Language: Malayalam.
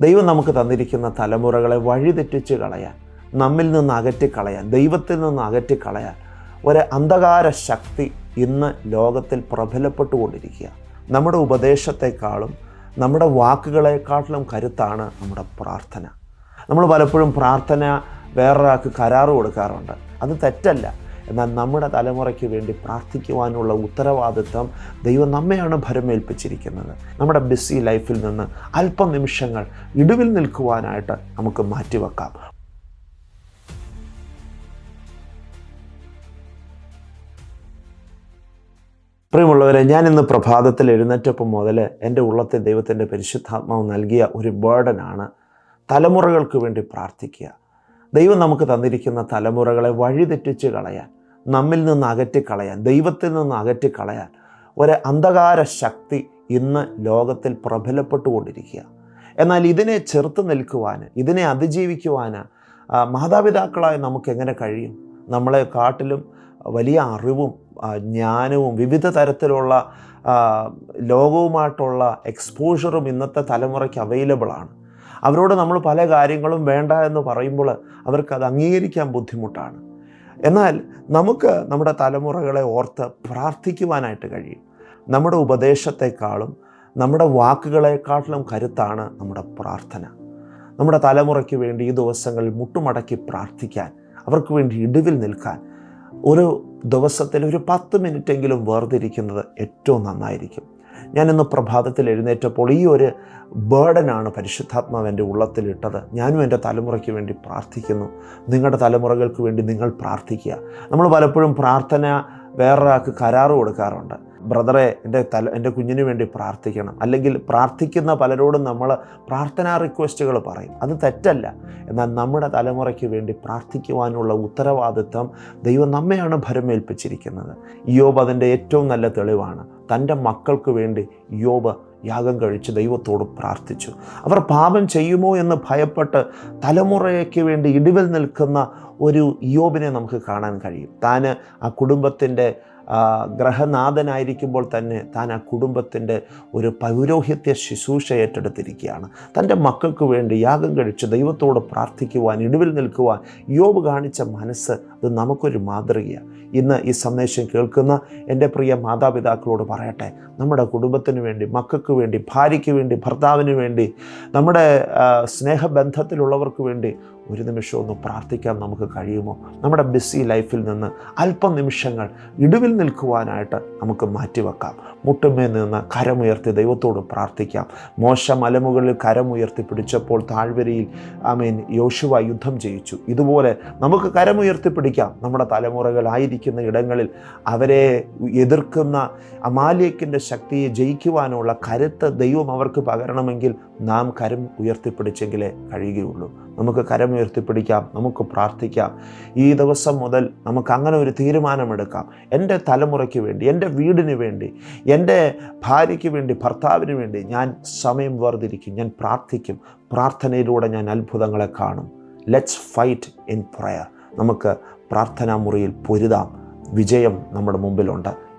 ദൈവം നമുക്ക് തന്നിരിക്കുന്ന തലമുറകളെ വഴിതെറ്റിച്ച് കളയാൻ നമ്മിൽ നിന്ന് അകറ്റിക്കളയാൻ ദൈവത്തിൽ നിന്ന് അകറ്റിക്കളയാൻ ഒരു അന്ധകാര ശക്തി ഇന്ന് ലോകത്തിൽ പ്രബലപ്പെട്ടുകൊണ്ടിരിക്കുക. നമ്മുടെ ഉപദേശത്തെക്കാളും നമ്മുടെ വാക്കുകളെക്കാട്ടിലും കരുത്താണ് നമ്മുടെ പ്രാർത്ഥന. നമ്മൾ പലപ്പോഴും പ്രാർത്ഥന വേറൊരാൾക്ക് കരാറ് കൊടുക്കാറുണ്ട്. അത് തെറ്റല്ല. എന്നാൽ നമ്മുടെ തലമുറയ്ക്ക് വേണ്ടി പ്രാർത്ഥിക്കുവാനുള്ള ഉത്തരവാദിത്വം ദൈവം നമ്മെയാണ് ഭരമേൽപ്പിച്ചിരിക്കുന്നത്. നമ്മുടെ ബിസി ലൈഫിൽ നിന്ന് അല്പം നിമിഷങ്ങൾ ഇടിവിൽ നിൽക്കുവാനായിട്ട് നമുക്ക് മാറ്റിവെക്കാം. പ്രിയമുള്ളവരെ ഞാൻ ഇന്ന് പ്രഭാതത്തിൽ എഴുന്നേറ്റപ്പം മുതൽ എന്റെ ഉള്ളത്തെ ദൈവത്തിന്റെ പരിശുദ്ധാത്മാവ് നൽകിയ ഒരു ബേർഡനാണ് തലമുറകൾക്ക് വേണ്ടി പ്രാർത്ഥിക്കുക. ദൈവം നമുക്ക് തന്നിരിക്കുന്ന തലമുറകളെ വഴിതെറ്റിച്ച് കളയാൻ നമ്മിൽ നിന്ന് അകറ്റിക്കളയാൻ ദൈവത്തിൽ നിന്ന് അകറ്റിക്കളയാൻ ഒരു അന്ധകാര ശക്തി ഇന്ന് ലോകത്തിൽ പ്രബലപ്പെട്ടുകൊണ്ടിരിക്കുക. എന്നാൽ ഇതിനെ ചെറുത്ത് നിൽക്കുവാൻ ഇതിനെ അതിജീവിക്കുവാൻ മാതാപിതാക്കളായി നമുക്ക് എങ്ങനെ കഴിയും? നമ്മളെ കാട്ടിലും വലിയ അറിവും ജ്ഞാനവും വിവിധ തരത്തിലുള്ള ലോകവുമായിട്ടുള്ള എക്സ്പോഷറും ഇന്നത്തെ തലമുറയ്ക്ക് അവൈലബിളാണ് അവരോട് നമ്മൾ പല കാര്യങ്ങളും വേണ്ട എന്ന് പറയുമ്പോൾ അവർക്ക് അത് അംഗീകരിക്കാൻ ബുദ്ധിമുട്ടാണ്. എന്നാൽ നമുക്ക് നമ്മുടെ തലമുറകളെ ഓർത്ത് പ്രാർത്ഥിക്കുവാനായിട്ട് കഴിയും. നമ്മുടെ ഉപദേശത്തെക്കാളും നമ്മുടെ വാക്കുകളെക്കാട്ടിലും കരുത്താണ് നമ്മുടെ പ്രാർത്ഥന. നമ്മുടെ തലമുറയ്ക്ക് വേണ്ടി ഈ ദിവസങ്ങളിൽ മുട്ടുമടക്കി പ്രാർത്ഥിക്കാൻ അവർക്ക് വേണ്ടി ഇടിവിൽ നിൽക്കാൻ ഒരു ദിവസത്തിൽ ഒരു പത്ത് മിനിറ്റെങ്കിലും വേർതിരിക്കുന്നത് ഏറ്റവും നന്നായിരിക്കും. ഞാൻ ഇന്ന് പ്രഭാതത്തിൽ എഴുന്നേറ്റപ്പോൾ ഈ ഒരു ബേർഡനാണ് പരിശുദ്ധാത്മാവ് എന്റെ ഉള്ളത്തിലിട്ടത്. ഞാനും എന്റെ തലമുറയ്ക്ക് വേണ്ടി പ്രാർത്ഥിക്കുന്നു. നിങ്ങളുടെ തലമുറകൾക്ക് വേണ്ടി നിങ്ങൾ പ്രാർത്ഥിക്കുക. നമ്മൾ പലപ്പോഴും പ്രാർത്ഥന വേറൊരാൾക്ക് കരാറ് കൊടുക്കാറുണ്ട്. ബ്രദറെ എന്റെ തല എന്റെ കുഞ്ഞിന് വേണ്ടി പ്രാർത്ഥിക്കണം. അല്ലെങ്കിൽ പ്രാർത്ഥിക്കുന്ന പലരോടും നമ്മൾ പ്രാർത്ഥനാ റിക്വസ്റ്റുകൾ പറയും. അത് തെറ്റല്ല. എന്നാൽ നമ്മുടെ തലമുറയ്ക്ക് വേണ്ടി പ്രാർത്ഥിക്കുവാനുള്ള ഉത്തരവാദിത്വം ദൈവം നമ്മെയാണ് ഭരമേൽപ്പിച്ചിരിക്കുന്നത്. യോബ് അതിന്റെ ഏറ്റവും നല്ല തെളിവാണ്. തന്റെ മക്കൾക്ക് വേണ്ടി യോബ് യാഗം കഴിച്ച് ദൈവത്തോട് പ്രാർത്ഥിച്ചു. അവർ പാപം ചെയ്യുമോ എന്ന് ഭയപ്പെട്ട് തലമുറയ്ക്ക് വേണ്ടി ഇടിവിൽ നിൽക്കുന്ന ഒരു യോബിനെ നമുക്ക് കാണാൻ കഴിയും. താൻ ആ കുടുംബത്തിന്റെ ഗ്രഹനാഥനായിരിക്കുമ്പോൾ തന്നെ താൻ ആ കുടുംബത്തിന്റെ ഒരു പൗരോഹിത്യ ശുശ്രൂഷ ഏറ്റെടുത്തിരിക്കുകയാണ്. തന്റെ മക്കൾക്ക് വേണ്ടി യാഗം കഴിച്ച് ദൈവത്തോട് പ്രാർത്ഥിക്കുവാൻ ഇടിവിൽ നിൽക്കുവാൻ യോബ് കാണിച്ച മനസ്സ് അത് നമുക്കൊരു മാതൃകയാണ്. ഇന്ന് ഈ സന്ദേശം കേൾക്കുന്ന എന്റെ പ്രിയ മാതാപിതാക്കളോട് പറയട്ടെ നമ്മുടെ കുടുംബത്തിന് വേണ്ടി മക്കൾക്ക് വേണ്ടി ഭാര്യയ്ക്ക് വേണ്ടി ഭർത്താവിന് വേണ്ടി നമ്മുടെ സ്നേഹബന്ധത്തിലുള്ളവർക്ക് വേണ്ടി ഒരു നിമിഷം ഒന്ന് പ്രാർത്ഥിക്കാൻ നമുക്ക് കഴിയുമോ? നമ്മുടെ ബിസി ലൈഫിൽ നിന്ന് അല്പം നിമിഷങ്ങൾ ഇടിവിൽ നിൽക്കുവാനായിട്ട് നമുക്ക് മാറ്റിവെക്കാം. മുട്ടുമേ നിന്ന് കരമുയർത്തി ദൈവത്തോട് പ്രാർത്ഥിക്കാം. മോശ മലമുകളിൽ കരമുയർത്തി പിടിച്ചപ്പോൾ താഴ്വരയിൽ ആമീൻ യോശുവ യുദ്ധം ചെയ്യിച്ചു ഇതുപോലെ നമുക്ക് കരമുയർത്തി പിടിക്കാം. നമ്മുടെ തലമുറകളായിരിക്കുന്ന ഇടങ്ങളിൽ അവരെ എതിർക്കുന്ന അമാലിയക്കിന്റെ ശക്തിയെ ജയിക്കുവാനുള്ള കരുത്ത് ദൈവം അവർക്ക് പകരണമെങ്കിൽ നാം കരം ഉയർത്തിപ്പിടിച്ചെങ്കിലേ കഴിയുകയുള്ളൂ. നമുക്ക് കരം ഉയർത്തിപ്പിടിക്കാം നമുക്ക് പ്രാർത്ഥിക്കാം. ഈ ദിവസം മുതൽ നമുക്ക് അങ്ങനെ ഒരു തീരുമാനമെടുക്കാം. എന്റെ തലമുറയ്ക്ക് വേണ്ടി എന്റെ വീടിന് വേണ്ടി എന്റെ ഭാര്യയ്ക്ക് വേണ്ടി ഭർത്താവിന് വേണ്ടി ഞാൻ സമയം വേർതിരിക്കും ഞാൻ പ്രാർത്ഥിക്കും. പ്രാർത്ഥനയിലൂടെ ഞാൻ അത്ഭുതങ്ങളെ കാണും. ലെറ്റ്സ് ഫൈറ്റ് ഇൻ പ്രയർ നമുക്ക് പ്രാർത്ഥനാ മുറിയിൽ പൊരുതാം. വിജയം നമ്മുടെ മുമ്പിലുണ്ട്.